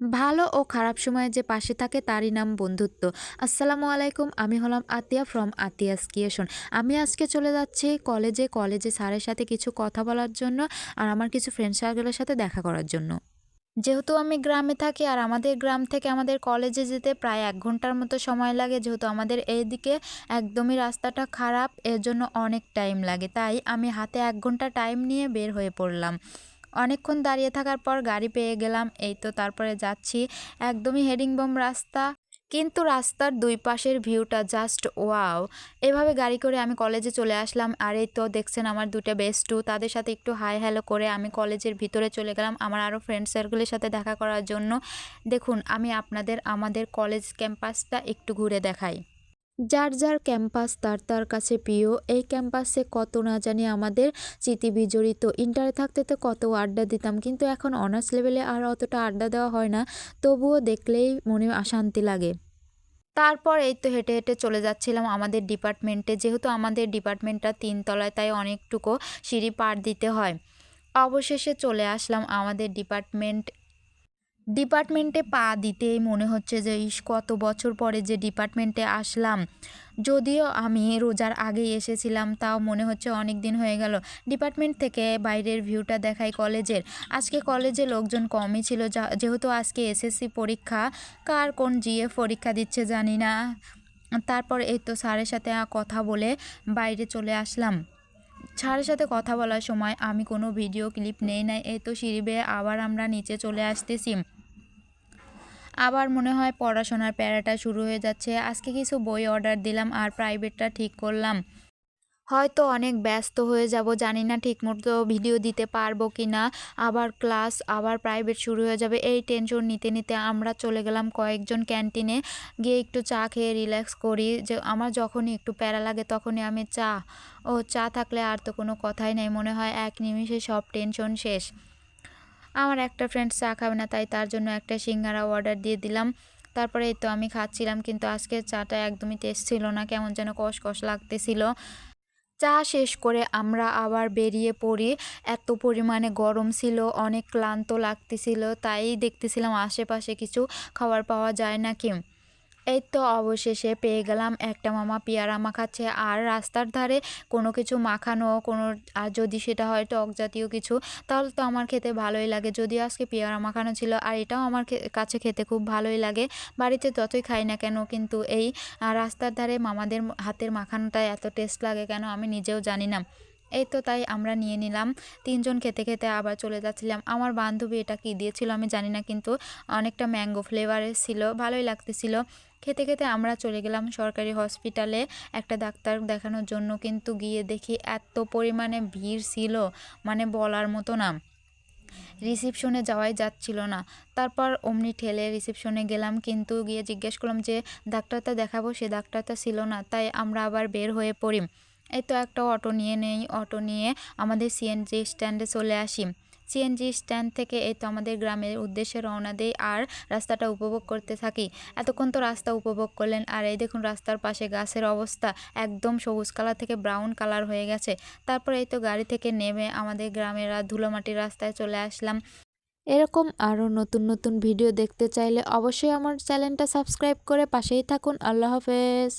ভালো ও খারাপ সময়ে যে পাশে থাকে তারই নাম বন্ধুত্ব। আসসালামু আলাইকুম আমি হলাম আতিয়া ফ্রম আতিয়াস ক্রিয়েশন। আমি আজকে চলে যাচ্ছি কলেজে, কলেজে স্যারের সাথে কিছু কথা বলার জন্য আর আমার কিছু ফ্রেন্ড সার্কেলের সাথে দেখা করার জন্য। যেহেতু আমি গ্রামে থাকি আর আমাদের গ্রাম থেকে আমাদের কলেজে যেতে প্রায় এক ঘণ্টার মতো সময় লাগে যেহেতু আমাদের এইদিকে একদমই রাস্তাটা খারাপ এর জন্য অনেক টাইম লাগে তাই আমি হাতে এক ঘণ্টা টাইম নিয়ে বের হয়ে পড়লাম অনেকক্ষণ দাঁড়িয়ে থাকার পর গাড়ি পেয়ে গেলাম। এই তো তারপরে যাচ্ছি একদমই হেডিং বম রাস্তা। কিন্তু রাস্তার দুই পাশের ভিউটা জাস্ট ওয়াও এভাবে গাড়ি করে আমি কলেজে চলে আসলাম। আর এই তো দেখছেন আমার দুটো বেস্টু। তাদের সাথে একটু হাই হ্যালো করে আমি কলেজের ভিতরে চলে গেলাম আমার আরও ফ্রেন্ড সার্কেলের সাথে দেখা করার জন্য। দেখুন, আমি আপনাদের আমাদের কলেজ ক্যাম্পাসটা একটু ঘুরে দেখাই। যার যার ক্যাম্পাস তার তার কাছে প্রিয়। এই ক্যাম্পাসে কত না জানি আমাদের স্মৃতি বিজড়িত। ইন্টারে থাকতে তো কত আড্ডা দিতাম, কিন্তু এখন অনার্স লেভেলে আর অতটা আড্ডা দেওয়া হয় না, তবুও দেখলেই মনে অশান্তি লাগে। তারপর এই তো হেঁটে হেঁটে চলে যাচ্ছিলাম আমাদের ডিপার্টমেন্টে। যেহেতু আমাদের ডিপার্টমেন্টটা তিনতলায়, তাই অনেকটুকু সিঁড়ি পার দিতে হয়। অবশেষে চলে আসলাম আমাদের ডিপার্টমেন্ট ডিপার্টমেন্টে পা দিতেই মনে হচ্ছে যে, ইস, কত বছর পরে যে ডিপার্টমেন্টে আসলাম। যদিও আমি রোজার আগেই এসেছিলাম, তাও মনে হচ্ছে অনেক দিন হয়ে গেল। ডিপার্টমেন্ট থেকে বাইরের ভিউটা দেখাই কলেজের। আজকে কলেজে লোকজন কমই ছিল। যেহেতু আজকে এসএসসি পরীক্ষা, কার কোন জিএ পরীক্ষা দিচ্ছে জানি না। তারপর এই তো স্যারের সাথে কথা বলে বাইরে চলে আসলাম। স্যারের সাথে কথা বলার সময় আমি কোনো ভিডিও ক্লিপ নেই নাই। এই তো সিঁড়ি বেয়ে আবার আমরা নিচে চলে আসতেছি। আবার মনে হয় পড়াশোনার প্যারাটা শুরু হয়ে যাচ্ছে। আজকে কিছু বই অর্ডার দিলাম আর প্রাইভেটটা ঠিক করলাম। হয়তো অনেক ব্যস্ত হয়ে যাব, জানি না ঠিকমতো ভিডিও দিতে পারব কি না আবার ক্লাস, আবার প্রাইভেট শুরু হয়ে যাবে। এই টেনশন নিতে নিতে আমরা চলে গেলাম কয়েকজন ক্যান্টিনে। গিয়ে একটু চা খেয়ে রিল্যাক্স করি। যে আমার যখনই একটু প্যারা লাগে তখনই আমি চা। ও চা থাকলে আর তো কোনো কথাই নেই। মনে হয় এক নিমিষে সব টেনশন শেষ। আমার একটা ফ্রেন্ড চা খাবে না, তাই তার জন্য একটা সিঙ্গারা অর্ডার দিয়ে দিলাম। তারপরে তো আমি খাচ্ছিলাম, কিন্তু আজকে চাটা একদমই টেস্ট ছিল না, কেমন যেন কষ কষ লাগতেছিল। চা শেষ করে আমরা আবার বেরিয়ে পড়ি। এত পরিমাণে গরম ছিল, অনেক ক্লান্ত লাগতেছিল, তাই দেখতেছিলাম আশেপাশে কিছু খাবার পাওয়া যায় নাকি। এই তো অবশেষে পেয়ে গেলাম। একটা মামা পেয়ারা মাখাচ্ছে। আর রাস্তার ধারে কোনো কিছু মাখানো, কোনো, আর যদি সেটা হয় টক জাতীয় কিছু, তাহলে তো আমার খেতে ভালোই লাগে। যদিও আজকে পেয়ারা মাখানো ছিল, আর এটাও আমার কাছে খেতে খুব ভালোই লাগে। বাড়িতে যতই খাই না কেন, কিন্তু এই রাস্তার ধারে মামাদের হাতের মাখানোটা এত টেস্ট লাগে কেন আমি নিজেও জানি না। এই তো তাই আমরা নিয়ে নিলাম। তিনজন খেতে খেতে আবার চলে যাচ্ছিলাম। আমার বান্ধবী এটা কি দিয়েছিল আমি জানি না কিন্তু অনেকটা ম্যাঙ্গো ফ্লেভারের ছিল ভালোই লাগতেছিল। খেতে খেতে আমরা চলে গেলাম সরকারি হসপিটালে একটা ডাক্তার দেখানোর জন্য কিন্তু গিয়ে দেখি এত পরিমাণে ভিড় ছিল মানে বলার মতো না। রিসিপশনে যাওয়াই যাচ্ছিল না। তারপর অমনি ঠেলে রিসিপশনে গেলাম কিন্তু গিয়ে জিজ্ঞেস করলাম যে, ডাক্তারটা দেখাবো? সে ডাক্তারটা ছিল না, তাই আমরা আবার বের হয়ে পড়ি। এই তো একটা অটো নিয়ে নেই, অটো নিয়ে আমাদের সিএনজি স্ট্যান্ডে চলে আসি। সিএনজি স্ট্যান্ড থেকে এই তো আমাদের গ্রামের উদ্দেশ্যে রওনা দেই আর রাস্তাটা উপভোগ করতে থাকি। এতক্ষণ তো রাস্তা উপভোগ করলেন, আর এই দেখুন রাস্তার পাশে গাছের অবস্থা একদম সবুজ কালার থেকে ব্রাউন কালার হয়ে গেছে। তারপর এই তো গাড়ি থেকে নেমে আমাদের গ্রামের ধুলোমাটির রাস্তায় চলে আসলাম। এরকম আরও নতুন নতুন ভিডিও দেখতে চাইলে অবশ্যই আমার চ্যানেলটা সাবস্ক্রাইব করে পাশেই থাকুন। আল্লাহ হাফেজ।